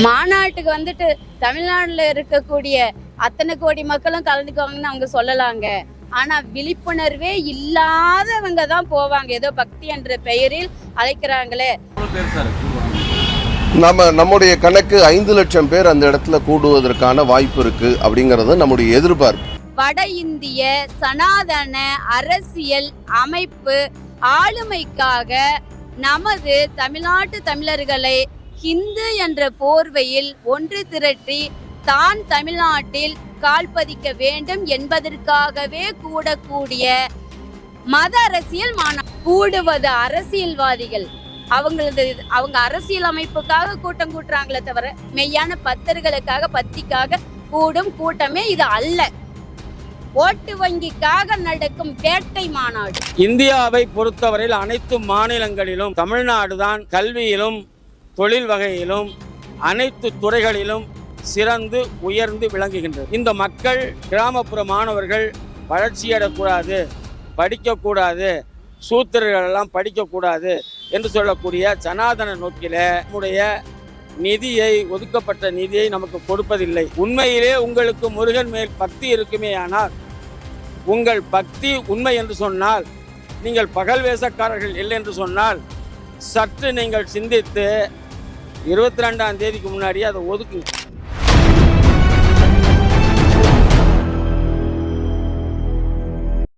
மாநாட்டுக்கு வந்துட்டு தமிழ்நாட்டுல இருக்கக்கூடிய அத்தனை கோடி மக்களும் கலந்துக்குவாங்கன்னு அவங்க சொல்லலாங்க. ஆனா விழிப்புணர்வே இல்லாதவங்க தான் போவாங்க. ஏதோ பக்தி என்ற பெயரில் அழைக்கிறாங்களே. நம்ம நம்முடைய கணக்கு ஐந்து லட்சம் பேர் அந்த இடத்துல கூடுவதற்கான வாய்ப்பு இருக்கு அப்படிங்கறது நம்முடைய எதிர்பார்ப்பு. வட இந்திய சனாதன அரசியல் அமைப்பு ஆளுமைக்காக நமது தமிழ்நாட்டு தமிழர்களை ஹிந்து என்ற போர்வையில் ஒன்று திரட்டி தான் தமிழ்நாட்டில் கால் பதிக்க வேண்டும் என்பதற்காகவே கூடக்கூடிய மத அரசியல் மாநா கூடுவது அரசியல்வாதிகள். அவங்களது அவங்க அரசியல் அமைப்புக்காக கூட்டம் கூட்டுறாங்களே தவிர மெய்யான பக்தர்களுக்காக பத்திக்காக கூடும் கூட்டமே இது அல்ல. ஓட்டு வங்கிக்காக நடக்கும் வேட்டை மாநாடு. இந்தியாவை பொறுத்தவரையில் அனைத்து மாநிலங்களிலும் தமிழ்நாடு தான் கல்வியிலும் தொழில் வகையிலும் அனைத்து துறைகளிலும் சிறந்து உயர்ந்து விளங்குகின்றது. இந்த மக்கள் கிராமப்புற மாணவர்கள் வளர்ச்சியடக்கூடாது படிக்கக்கூடாது சூத்திரர்கள் எல்லாம் படிக்கக்கூடாது என்று சொல்லக்கூடிய சனாதன நோக்கில நம்முடைய நிதியை ஒதுக்கப்பட்ட நிதியை நமக்கு கொடுப்பதில்லை. உண்மையிலே உங்களுக்கு முருகன் மேல் பக்தி இருக்குமே ஆனால் உங்கள் பக்தி உண்மை என்று சொன்னால் நீங்கள் பகல் வேஷக்காரர்கள் இல்லை என்று சொன்னால் சற்று நீங்கள் சிந்தித்து இருபத்தி ரெண்டாம் தேதிக்கு முன்னாடியே அதை ஒதுக்குங்க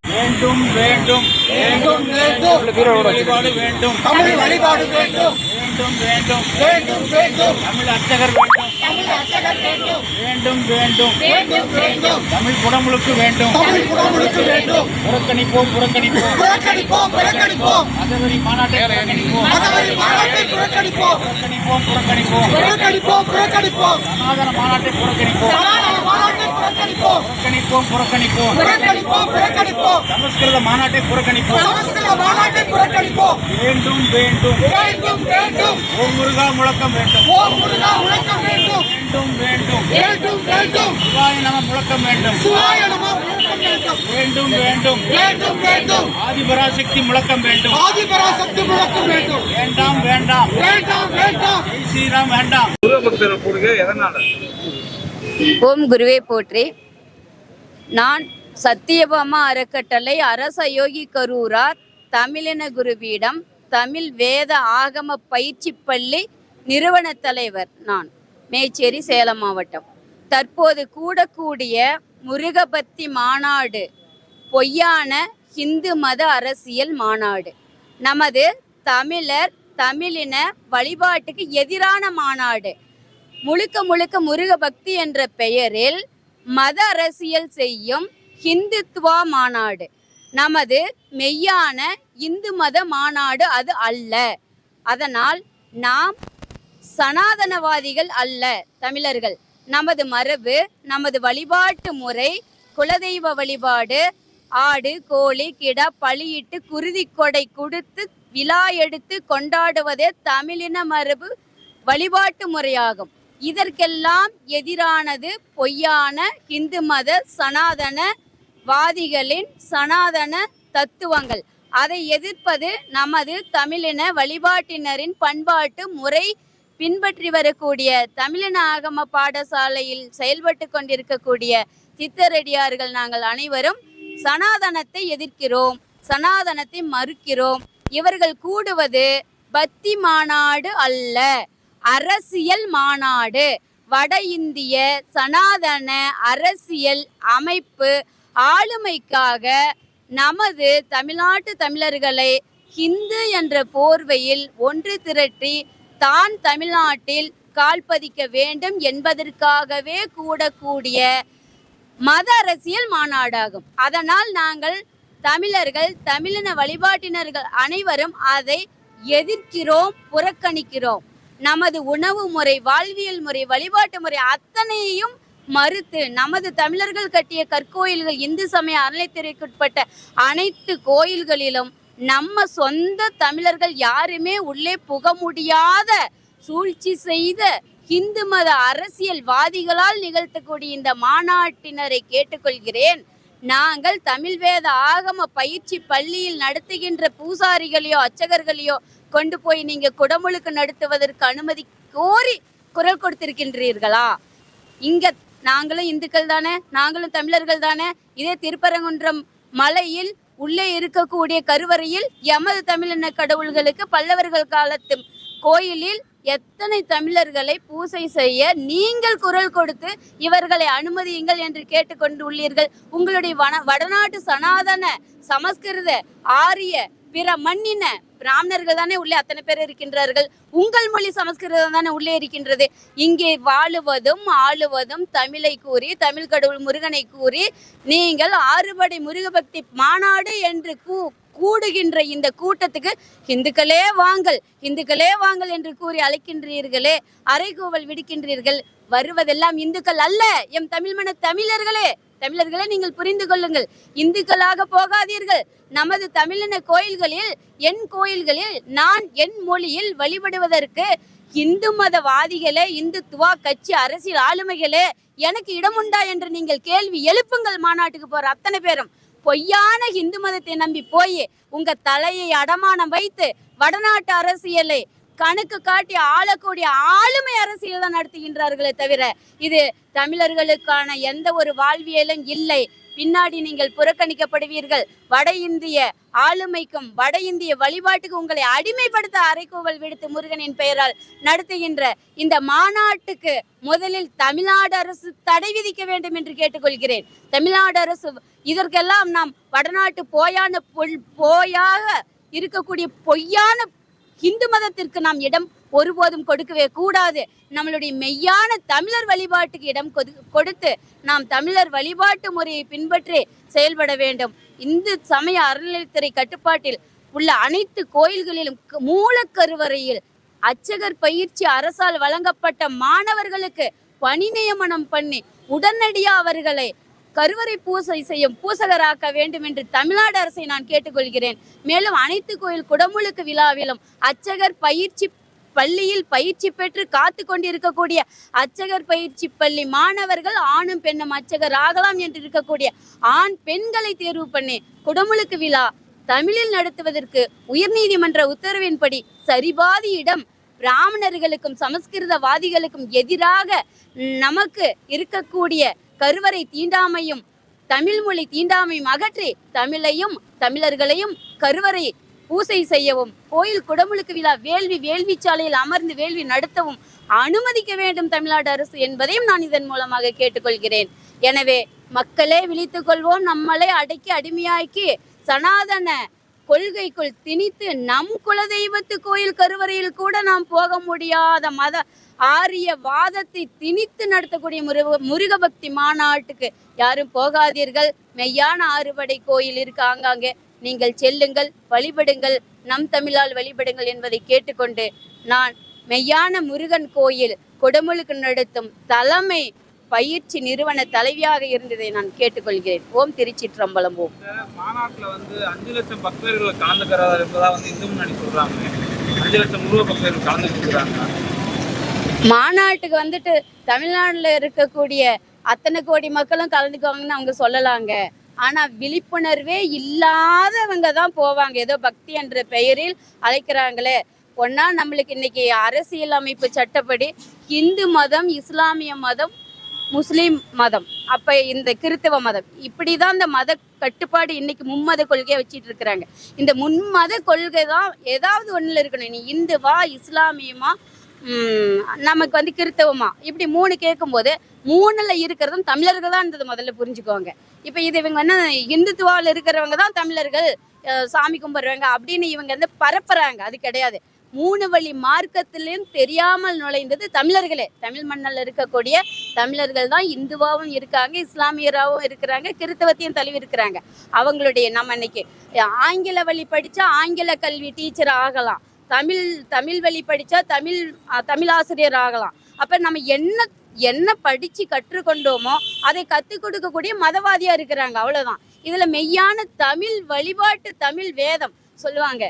வேண்டும் வேண்டும் வேண்டும். வேண்டும் வழிபாடு வேண்டும். தமிழ் வழிபாடு வேண்டும். வேண்டும் வேண்டும் வேண்டும். வேண்டும் தமிழ் அர்ச்சகர் வேண்டும். தமிழ் அர்ச்சகர் வேண்டும். வேண்டும் வேண்டும். வேண்டும் வேண்டும். தமிழ் குடமுழுக்கு வேண்டும். தமிழ் குடமுழுக்கு வேண்டும். புறக்கணிப்போம் புறக்கணிப்போம். புறக்கணிப்போம் புறக்கணிப்போம். மதவெறி மாநாட்டை புறக்கணிப்போம். மதவெறி மாநாட்டை புறக்கணிப்போம். புறக்கணிப்போம் புறக்கணிப்போம். புறக்கணிப்போம் புறக்கணிப்போம். சனாதன மாநாட்டை புறக்கணிப்போம். சனாதன மாநாட்டை புறக்கணிப்போம். புறக்கணிப்போம் புறக்கணிப்போம். புறக்கணிப்போம் புறக்கணிப்போம். சமஸ்கிருத மாநாட்டை புறக்கணிப்போம். சமஸ்கிருத மாநாட்டை புறக்கணிப்போம். வேண்டும் வேண்டும். வேண்டும் வேண்டும். ஓம் முருகா முழக்கம் வேண்டும். ஓம் முருகா முழக்கம் வேண்டும். வேண்டும் வேண்டும். வேண்டும் வேண்டும். சிவாய நம முழக்கம் வேண்டும். சிவாய நம முழக்கம் வேண்டும். வேண்டும் வேண்டும். வேண்டும் வேண்டும். ஆதிபராசக்தி முழக்கம் வேண்டும். ஆதிபராசக்தி முழக்கம் வேண்டும். வேண்டாம் வேண்டாம். வேண்டாம் வேண்டாம். ஸ்ரீராம் வேண்டாம். ஓம் குருவே போற்றி. நான் சத்தியபாமா அறக்கட்டளை அரச யோகி கரூரார் தமிழின குருவிடம் தமிழ் வேத ஆகம பயிற்சி பள்ளி நிறுவன தலைவர் நான் மேச்சேரி சேலம் மாவட்டம். தற்போது கூடக்கூடிய முருகபக்தி மாநாடு பொய்யான இந்து மத அரசியல் மாநாடு. நமது தமிழர் தமிழின வழிபாட்டுக்கு எதிரான மாநாடு. முழுக்க முழுக்க முருக பக்தி என்ற பெயரில் மத அரசியல் செய்யும் ஹிந்துத்துவா மாநாடு. நமது மெய்யான இந்து மத மாநாடு அது அல்ல. அதனால் நாம் சனாதனவாதிகள் அல்ல தமிழர்கள். நமது மரபு நமது வழிபாட்டு முறை குலதெய்வ வழிபாடு ஆடு கோழி கிடா பழியிட்டு குருதி கொடை கொடுத்து விழா எடுத்து கொண்டாடுவதே தமிழின மரபு வழிபாட்டு முறையாகும். இதற்கெல்லாம் எதிரானது பொய்யான இந்து மத சனாதன வாதிகளின் சனாதன தத்துவங்கள். அதை எதிர்ப்பது நமது தமிழின வழிபாட்டினரின் பண்பாட்டு முறை பின்பற்றி வரக்கூடிய தமிழின ஆகம பாடசாலையில் செயல்பட்டு கொண்டிருக்கக்கூடிய சித்தரடியார்கள் நாங்கள் அனைவரும் சனாதனத்தை எதிர்க்கிறோம் சனாதனத்தை மறுக்கிறோம். இவர்கள் கூடுவது பக்தி மாநாடு அல்ல அரசியல் மாநாடு. வட இந்திய சனாதன அரசியல் அமைப்பு ஆளுமைக்காக நமது தமிழ்நாட்டு தமிழர்களை ஹிந்து என்ற போர்வையில் ஒன்று திரட்டி தான் தமிழ்நாட்டில் கால் பதிக்க வேண்டும் என்பதற்காகவே கூடக்கூடிய மத அரசியல் மாநாடாகும். அதனால் நாங்கள் தமிழர்கள் தமிழின வழிபாட்டினர்கள் அனைவரும் அதை எதிர்க்கிறோம் புறக்கணிக்கிறோம். நமது உணவு முறை வாழ்வியல் முறை வழிபாட்டு முறை அத்தனையையும் மறுத்து நமது தமிழர்கள் கட்டிய கற்கோயில்கள் இந்து சமய அறநிலைத்துறைக்குட்பட்ட அனைத்து கோயில்களிலும் நம்ம சொந்த தமிழர்கள் யாருமே உள்ளே புக முடியாத சூழ்ச்சி செய்த இந்து மத அரசியல்வாதிகளால் நிகழ்த்தக்கூடிய இந்த மாநாட்டினரை கேட்டுக்கொள்கிறேன். நாங்கள் தமிழ் வேத ஆகம பயிற்சி பள்ளியில் நடத்துகின்ற பூசாரிகளையோ அர்ச்சகர்களையோ கொண்டு போய் நீங்க குடமுழுக்கு நடத்துவதற்கு அனுமதி கோரி குரல் கொடுத்திருக்கின்றீர்களா? இங்க நாங்களும் இந்துக்கள் தானே நாங்களும் தமிழர்கள் தானே? இதே திருப்பரங்குன்றம் மலையில் உள்ளே இருக்கக்கூடிய கருவறையில் எமது தமிழின கடவுள்களுக்கு பல்லவர்கள் காலத்து கோயிலில் எத்தனை தமிழர்களை பூசை செய்ய நீங்கள் குரல் கொடுத்து இவர்களை அனுமதியுங்கள் என்று கேட்டுக்கொண்டு உள்ளீர்கள் உங்களுடைய வன வடநாட்டு சனாதன சமஸ்கிருத ஆரிய பிற மண்ணின பிராமணர்கள் தானே உள்ளே அத்தனை பேர் இருக்கின்றார்கள். உங்கள் மொழி சமஸ்கிருதம் தானே உள்ளே இருக்கின்றது. இங்கே வாழுவதும் ஆளுவதும் தமிழை கூறி தமிழ் கடவுள் முருகனை கூறி நீங்கள் ஆறுபடை முருகபக்தி மாநாடு என்று கூ கூடுகின்ற இந்த கூட்டத்துக்கு இந்துக்களே வாங்கள் இந்துக்களே வாங்கள் என்று கூறி அழைக்கின்றீர்களே அரைகூவல் விடுக்கின்றீர்கள். வருவதெல்லாம் இந்துக்கள் அல்ல எம் தமிழ் மன தமிழர்களே. தமிழர்களை நீங்கள் புரிந்து கொள்ளுங்கள். இந்துக்களாக போகாதீர்கள். நமது தமிழின கோயில்களில் என் கோயில்களில் நான் என் மொழியில் வழிபடுவதற்கு இந்து மதவாதிகளே இந்துத்துவா கட்சி அரசியல் ஆளுமைகளே எனக்கு இடம் உண்டா என்று நீங்கள் கேள்வி எழுப்புங்கள் மாநாட்டுக்கு போற அத்தனை பேரும். பொய்யான இந்து மதத்தை நம்பி போய் உங்க தலையை அடமானம் வைத்து வடநாட்டு அரசியலை கணக்கு காட்டி ஆளக்கூடிய ஆளுமை அரசியல் தான் நடத்துகின்றார்களே தவிர இது தமிழர்களுக்கான எந்த ஒரு வாழ்வியலும் இல்லை. பின்னாடி நீங்கள் புறக்கணிக்கப்படுவீர்கள். வட இந்திய ஆளுமைக்கும் வட இந்திய வழிபாட்டுக்கு உங்களை அடிமைப்படுத்த அரைக்கோவல் விடுத்து முருகனின் பெயரால் நடத்துகின்ற இந்த மாநாட்டுக்கு முதலில் தமிழ்நாடு அரசு தடை விதிக்க வேண்டும் என்று கேட்டுக்கொள்கிறேன். தமிழ்நாடு அரசு இதற்கெல்லாம் நாம் வடநாட்டு போயான பொல் போயாக இருக்கக்கூடிய பொய்யான இந்து மதத்திற்கு நாம் இடம் ஒருபோதும் கொடுக்கவே கூடாது. நம்மளுடைய மெய்யான தமிழர் வழிபாட்டுக்கு இடம் கொடுத்து நாம் தமிழர் வழிபாட்டு முறையை பின்பற்றி செயல்பட வேண்டும். இந்து சமய அறநிலையத்துறை கட்டுப்பாட்டில் உள்ள அனைத்து கோயில்களிலும் மூலக்கருவறையில் அச்சகர் பயிற்சி அரசால் வழங்கப்பட்ட மாணவர்களுக்கு பணி நியமனம் பண்ணி உடனடியாக அவர்களை கருவறை பூசை செய்யும் பூசகராக்க வேண்டும் என்று தமிழ்நாடு அரசை நான் கேட்டுக்கொள்கிறேன். மேலும் அனைத்து கோயில் குடமுழுக்கு விழாவிலும் அச்சகர் பயிற்சி பள்ளியில் பயிற்சி பெற்று காத்து கொண்டிருக்கக்கூடிய அச்சகர் பயிற்சி பள்ளி மாணவர்கள் ஆணும் பெண்ணும் அச்சகர் ஆகலாம் என்று இருக்கக்கூடிய ஆண் பெண்களை தேர்வு பண்ணி குடமுழுக்கு விழா தமிழில் நடத்துவதற்கு உயர்நீதிமன்ற உத்தரவின்படி சரிபாதி இடம் பிராமணர்களுக்கும் சமஸ்கிருதவாதிகளுக்கும் எதிராக நமக்கு இருக்கக்கூடிய கருவறை தீண்டாமையும் தமிழ் மொழி தீண்டாமையும் அகற்றி தமிழையும் தமிழர்களையும் கருவறை பூசை செய்யவும் கோயில் குடமுழுக்கு விழா வேள்வி வேள்வி சாலையில் அமர்ந்து வேள்வி நடத்தவும் அனுமதிக்க வேண்டும் தமிழ்நாடு அரசு என்பதையும் நான் இதன் மூலமாக கேட்டுக்கொள்கிறேன். எனவே மக்களே விழித்துக் கொள்வோம் நம்மளை அடக்கி அடிமையாக்கி சனாதன கொள்கைக்குள் திணித்து நம் குலதெய்வத்து கோயில் கருவறையில் கூட நாம் போக முடியாத மத ஆரிய வாதத்தை திணித்து நடத்தக்கூடிய முருக முருகபக்தி மாநாட்டுக்கு யாரும் போகாதீர்கள். மெய்யான ஆறுபடை கோயில் இருக்கு ஆங்காங்கே. நீங்கள் செல்லுங்கள் வழிபடுங்கள் நம் தமிழால் வழிபடுங்கள் என்பதை கேட்டுக்கொண்டு நான் மெய்யான முருகன் கோயில் குடமுழுக்கு நடத்தும் தலைமை பயிற்சி நிறுவன தலைவியாக இருந்ததை நான் கேட்டுக்கொள்கிறேன். ஓம் திருச்சிற்றம்பலம் ஓம். மாநாட்டில் வந்து அஞ்சு லட்சம் பக்தர்கள் கலந்துக்கிறதா இருப்பதா வந்து இந்து முன்னணி சொல்றாங்க. அஞ்சு லட்சம் முருக பக்தர்கள் கலந்துக்கிறாங்க. மாநாட்டுக்கு வந்துட்டு தமிழ்நாட்டுல இருக்கக்கூடிய அத்தனை கோடி மக்களும் கலந்துக்குவாங்கன்னு அவங்க சொல்லலாங்க. ஆனா விழிப்புணர்வே இல்லாதவங்க தான் போவாங்க. ஏதோ பக்தி என்ற பெயரில் அழைக்கிறாங்களே. ஒன்னா நம்மளுக்கு இன்னைக்கு அரசியல் அமைப்பு சட்டப்படி இந்து மதம் இஸ்லாமிய மதம் முஸ்லீம் மதம் அப்ப இந்த கிறித்தவ மதம். இப்படிதான் இந்த மத கட்டுப்பாடு இன்னைக்கு மும்மத கொள்கையை வச்சிட்டு இருக்கிறாங்க. இந்த முன்மத கொள்கை தான் ஏதாவது ஒண்ணுல இருக்கணும். நீ இந்துவா இஸ்லாமியமா நமக்கு வந்து கிறித்தவமா. இப்படி மூணு கேட்கும்போது மூணுல இருக்கிறதும் தமிழர்கள் தான் இருந்தது முதல்ல புரிஞ்சுக்கோங்க. இப்போ இது இவங்க என்ன இந்துத்துவாவில் இருக்கிறவங்க தான் தமிழர்கள் சாமி கும்பிடுறாங்க அப்படின்னு இவங்க வந்து பரப்புறாங்க. அது கிடையாது. மூணு வழி மார்க்கத்திலையும் தெரியாமல் நுழைந்தது தமிழர்களே. தமிழ் மண்ணில் இருக்கக்கூடிய தமிழர்கள் தான் இந்துவாகவும் இருக்காங்க இஸ்லாமியராகவும் இருக்கிறாங்க கிறித்தவத்தையும் தழுவி இருக்கிறாங்க. அவங்களுடைய நம்ம இன்னைக்கு ஆங்கில வழி படித்தா ஆங்கில கல்வி டீச்சர் ஆகலாம். தமிழ் தமிழ் வழி படித்தா தமிழ் தமிழ் ஆசிரியர் ஆகலாம். அப்போ நம்ம என்ன என்ன படித்து கற்றுக்கொண்டோமோ அதை கற்றுக் கொடுக்கக்கூடிய மதவாதியாக இருக்கிறாங்க. அவ்வளோதான் இதில் மெய்யான தமிழ் வழிபாட்டு தமிழ் வேதம் சொல்லுவாங்க.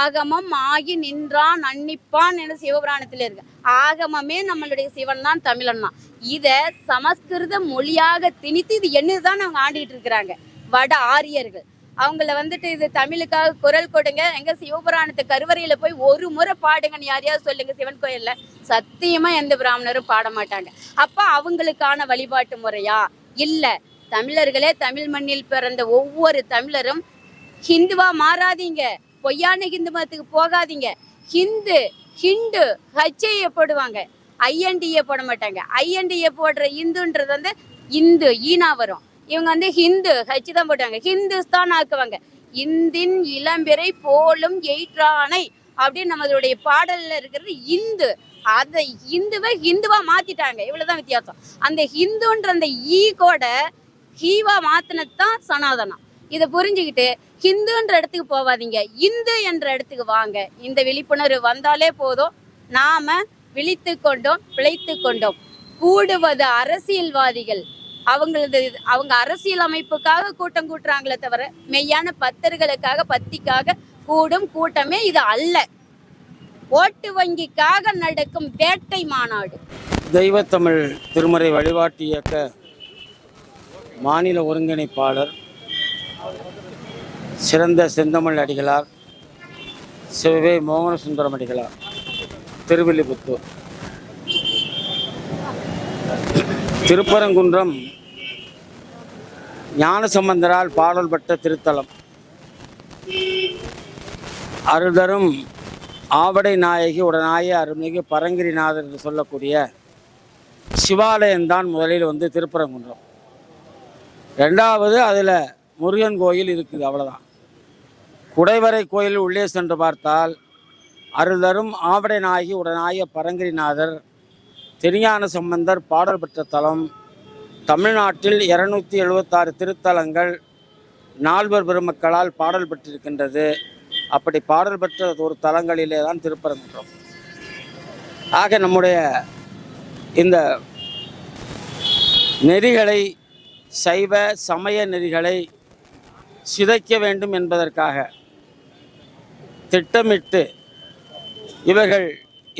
ஆகமம் ஆகி நின்றான் அன்னிப்பான் என சிவபுராணத்தில் இருக்கு. ஆகமமே நம்மளுடைய சிவன் தான் தமிழன் தான். இதை சமஸ்கிருத மொழியாக திணித்து இது என்னதுதான் அவங்க ஆண்டிட்டு இருக்கிறாங்க. வட ஆரியர்கள். அவங்கள வந்துட்டு இது தமிழுக்காக குரல் கொடுங்க. எங்க சிவபுராணத்து கருவறையில போய் ஒரு முறை பாடுங்கன்னு யாரையாவது சொல்லுங்க சிவன் கோயில்ல? சத்தியமா எந்த பிராமணரும் பாட மாட்டாங்க. அப்ப அவங்களுக்கான வழிபாட்டு முறையா? இல்ல தமிழர்களே தமிழ் மண்ணில் பிறந்த ஒவ்வொரு தமிழரும் ஹிந்துவா மாறாதீங்க. பொய்யான ஹிந்து மதத்துக்கு போகாதீங்க. ஹிந்து ஹிண்டு ஹச்ஐய போடுவாங்க. ஐஎன்டிஏ போட மாட்டாங்க. ஐஎன்டிஏ போடுற இந்துன்றது வந்து இந்து ஈனா வரும். இவங்க வந்து ஹிந்து ஹச் தான் போட்டாங்க ஹிந்துஸ்தான் ஆக்குவாங்க. இந்தின் இளம்பிறை போலும் எயிற்றானை அப்படின்னு நம்மளுடைய பாடல்ல இருக்கிறது இந்து. அதை இந்துவை ஹிந்துவா மாத்திட்டாங்க. இவ்வளவுதான் வித்தியாசம். அந்த ஹிந்துன்ற அந்த ஈ கூட ஹீவா மாத்தினதுதான் சனாதனம். இதை புரிஞ்சுக்கிட்டு ஹிந்துன்ற இடத்துக்கு போகாதீங்க இந்து என்ற இடத்துக்கு வாங்க. இந்த விழிப்புணர்வு வந்தாலே போதும். நாம விழித்து கொண்டோம் பிழைத்து கொண்டோம் கூடுவது அரசியல்வாதிகள். அவங்களது அவங்க அரசியல் அமைப்புக்காக கூட்டம் கூட்டுறாங்களே தவிர மெய்யான பத்தர்களுக்காக பத்திக்காக கூடும் கூட்டமே இது அல்ல. ஓட்டு வங்கிக்காக நடக்கும் வேட்டை மாநாடு. தெய்வத்தமிழ் திருமறை வழிபாட்டு இயக்க மாநில ஒருங்கிணைப்பாளர் சிறந்த செந்தமிழ் அடிகளார் சிவவே மோகன சுந்தரம் அடிகளார் திருவில்லிபுத்தூர். திருப்பரங்குன்றம் ஞானசம்பந்தரால் பாடல் பெற்ற திருத்தலம். அருள்தரும் ஆவடை நாயகி உடனாய அருள்மிகு பரங்கிரிநாதர் என்று சொல்லக்கூடிய சிவாலயம்தான் முதலில் வந்து திருப்பரங்குன்றம். ரெண்டாவது அதில் முருகன் கோயில் இருக்குது அவ்வளோதான் குடைவரை கோயில் உள்ளே சென்று பார்த்தால் அருள்தரும் ஆவடை நாயகி உடனாய பரங்கிரிநாதர் திருஞான சம்பந்தர் பாடல் பெற்ற தலம் தமிழ்நாட்டில் இருநூத்தி எழுபத்தாறு திருத்தலங்கள் நால்வர் பெருமக்களால் பாடல் பெற்றிருக்கின்றது. அப்படி பாடல் பெற்ற ஒரு தலங்களிலே தான் திருப்பரங்குன்றம். ஆக நம்முடைய இந்த நெறிகளை சைவ சமய நெறிகளை சிதைக்க வேண்டும் என்பதற்காக திட்டமிட்டு இவர்கள்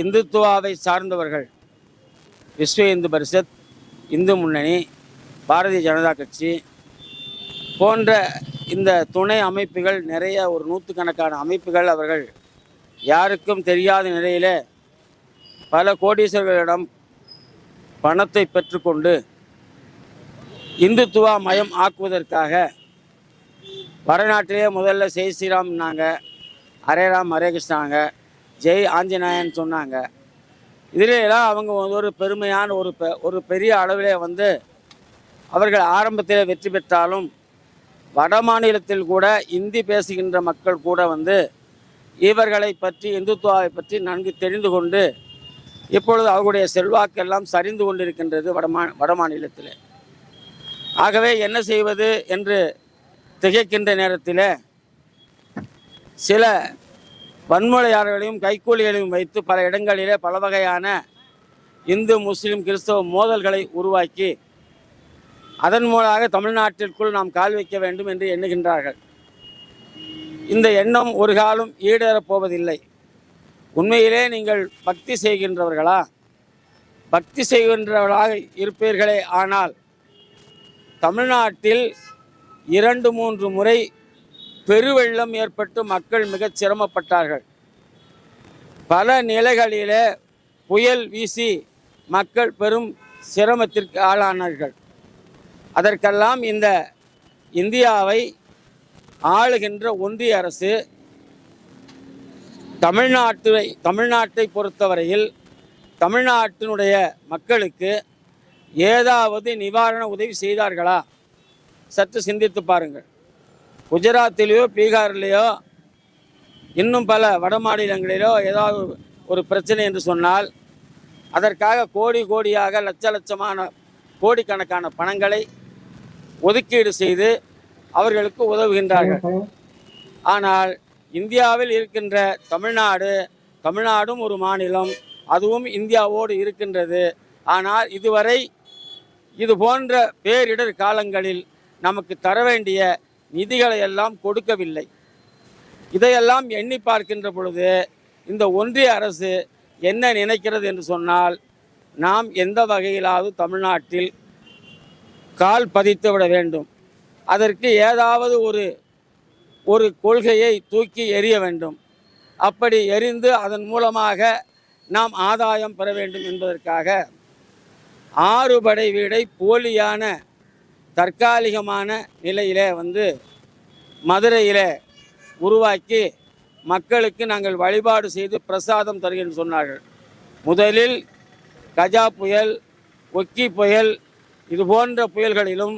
இந்துத்துவாவை சார்ந்தவர்கள் விஸ்வ இந்து பரிஷத் இந்து முன்னணி பாரதிய ஜனதா கட்சி போன்ற இந்த துணை அமைப்புகள் நிறைய ஒரு நூற்றுக்கணக்கான அமைப்புகள் அவர்கள் யாருக்கும் தெரியாத நிலையிலே பல கோடீஸ்வரர்களிடம் பணத்தை பெற்றுக்கொண்டு இந்துத்துவா மயம் ஆக்குவதற்காக வடநாட்டிலே முதல்ல ஜெய் ஸ்ரீராம்னாங்க ஹரே ராம் ஹரே கிருஷ்ணாங்க ஜெய் ஆஞ்சநாயன் சொன்னாங்க. இதிலெல்லாம் அவங்க ஒரு பெருமையான ஒரு பெ- ஒரு பெரிய அளவிலே வந்து அவர்கள் ஆரம்பத்தில் வெற்றி பெற்றாலும் வட மாநிலத்தில் கூட இந்தி பேசுகின்ற மக்கள் கூட வந்து இவர்களை பற்றி இந்துத்துவாவை பற்றி நன்கு தெரிந்து கொண்டு இப்பொழுது அவர்களுடைய செல்வாக்கெல்லாம் சரிந்து கொண்டிருக்கின்றது வடமா வட மாநிலத்தில். ஆகவே என்ன செய்வது என்று திகைக்கின்ற நேரத்தில் சில வன்முறையாளர்களையும் கைக்கூலிகளையும் வைத்து பல இடங்களிலே பல வகையான இந்து முஸ்லீம் கிறிஸ்தவ மோதல்களை உருவாக்கி அதன் மூலமாக தமிழ்நாட்டிற்குள் நாம் கால் வைக்க வேண்டும் என்று எண்ணுகின்றார்கள். இந்த எண்ணம் ஒரு காலம் ஈடேறப் போவதில்லை. உண்மையிலே நீங்கள் பக்தி செய்கின்றவர்களா? பக்தி செய்கின்றவர்களாக இருப்பீர்களே ஆனால் தமிழ்நாட்டில் இரண்டு மூன்று முறை பெருவெள்ளம் ஏற்பட்டு மக்கள் மிகச் சிரமப்பட்டார்கள். பல நிலைகளிலே புயல் வீசி மக்கள் பெரும் சிரமத்திற்கு ஆளானார்கள். அதற்கெல்லாம் இந்த இந்தியாவை ஆளுகின்ற ஒன்றிய அரசு தமிழ்நாட்டை தமிழ்நாட்டை பொறுத்தவரையில் தமிழ்நாட்டினுடைய மக்களுக்கு ஏதாவது நிவாரண உதவி செய்தார்களா? சற்று சிந்தித்து பாருங்கள். குஜராத்திலேயோ பீகார்லேயோ இன்னும் பல வட மாநிலங்களிலோ ஏதாவது ஒரு பிரச்சனை என்று சொன்னால் அதற்காக கோடி கோடியாக லட்ச லட்சமான கோடிக்கணக்கான பணங்களை ஒதுக்கீடு செய்து அவர்களுக்கு உதவுகின்றார்கள். ஆனால் இந்தியாவில் இருக்கின்ற தமிழ்நாடு தமிழ்நாடும் ஒரு மாநிலம் அதுவும் இந்தியாவோடு இருக்கின்றது. ஆனால் இதுவரை இது போன்ற பேரிடர் காலங்களில் நமக்கு தர வேண்டிய நிதிகளை எல்லாம் கொடுக்கவில்லை. இதையெல்லாம் எண்ணி பார்க்கின்ற பொழுது இந்த ஒன்றிய அரசு என்ன நினைக்கிறது என்று சொன்னால் நாம் எந்த வகையிலாவது தமிழ்நாட்டில் கால் பதித்து விட வேண்டும். அதற்கு ஏதாவது ஒரு ஒரு கொள்கையை தூக்கி எறிய வேண்டும். அப்படி எரிந்து அதன் மூலமாக நாம் ஆதாயம் பெற வேண்டும் என்பதற்காக ஆறுபடை வீடை போலியான தற்காலிகமான நிலையிலே வந்து மதுரையிலே உருவாக்கி மக்களுக்கு நாங்கள் வழிபாடு செய்து பிரசாதம் தருகிறேன் சொன்னார்கள். முதலில் கஜா புயல் ஒக்கி புயல் இது போன்ற புயல்களிலும்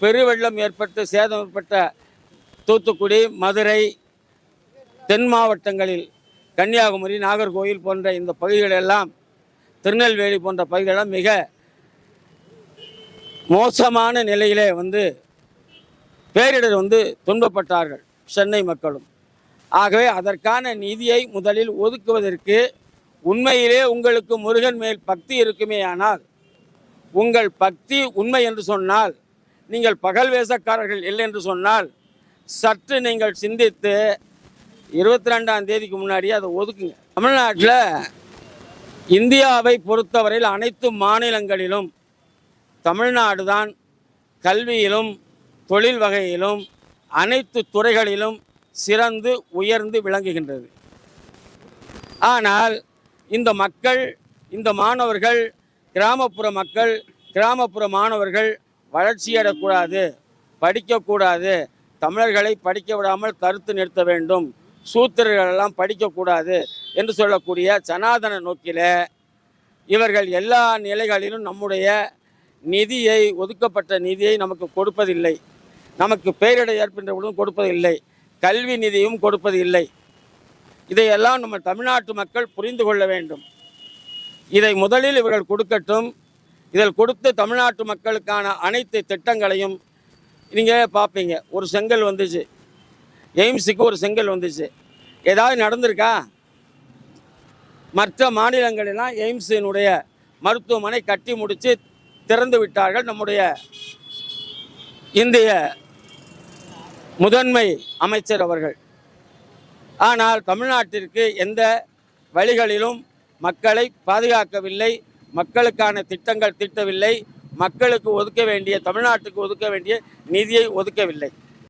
பெருவெள்ளம் ஏற்பட்டு சேதம் ஏற்பட்ட தூத்துக்குடி மதுரை தென் மாவட்டங்களில் கன்னியாகுமரி நாகர்கோவில் போன்ற இந்த பகுதிகளெல்லாம் திருநெல்வேலி போன்ற பகுதிகளெல்லாம் மிக மோசமான நிலையிலே வந்து பேரிடர் வந்து துன்பப்பட்டார்கள் சென்னை மக்களும். ஆகவே அதற்கான நிதியை முதலில் ஒதுக்குவதற்கு உண்மையிலே உங்களுக்கு முருகன் மேல் பக்தி இருக்குமே ஆனால் உங்கள் பக்தி உண்மை என்று சொன்னால் நீங்கள் பகல் வேஷக்காரர்கள் இல்லை என்று சொன்னால் சற்று நீங்கள் சிந்தித்து இருபத்தி ரெண்டாம் தேதிக்கு முன்னாடியே அதை ஒதுக்குங்க. தமிழ்நாட்டில் இந்தியாவை பொறுத்தவரையில் அனைத்து மாநிலங்களிலும் தமிழ்நாடு தான் கல்வியிலும் தொழில் வகையிலும் அனைத்து துறைகளிலும் சிறந்து உயர்ந்து விளங்குகின்றது. ஆனால் இந்த மக்கள் இந்த மாணவர்கள் கிராமப்புற மக்கள் கிராமப்புற மாணவர்கள் வளர்ச்சியடக்கூடாது படிக்கக்கூடாது. தமிழர்களை படிக்க விடாமல் கருத்து நிறுத்த வேண்டும். சூத்திரர்கள் எல்லாம் படிக்கக்கூடாது என்று சொல்லக்கூடிய சனாதன நோக்கில இவர்கள் எல்லா நிலைகளிலும் நம்முடைய நிதியை ஒதுக்கப்பட்ட நிதியை நமக்கு கொடுப்பதில்லை. நமக்கு பேரிடர் ஏற்படுகின்ற கொடுப்பதில்லை. கல்வி நிதியும் கொடுப்பதில்லை. இதையெல்லாம் நம்ம தமிழ்நாட்டு மக்கள் புரிந்து கொள்ள வேண்டும். இதை முதலில் இவர்கள் கொடுக்கட்டும். இதில் கொடுத்து தமிழ்நாட்டு மக்களுக்கான அனைத்து திட்டங்களையும் நீங்கள் பார்ப்பீங்க ஒரு செங்கல் வந்துச்சு. எய்ம்ஸுக்கு ஒரு செங்கல் வந்துச்சு. ஏதாவது நடந்திருக்கா? மற்ற மாநிலங்களெல்லாம் எய்ம்ஸினுடைய மருத்துவமனை கட்டி முடித்து திறந்து விட்டார்கள். நம்முடைய இந்திய முதன்மை அமைச்சர் அவர்கள். ஆனால் தமிழ்நாட்டிற்கு எந்த வழிகளிலும் மக்களை பாதுகாக்கவில்லை மக்களுக்கான திட்டங்கள் திட்டவில்லை மக்களுக்கு ஒதுக்க வேண்டிய தமிழ்நாட்டுக்கு ஒதுக்க வேண்டிய நிதியை ஒதுக்கவில்லை.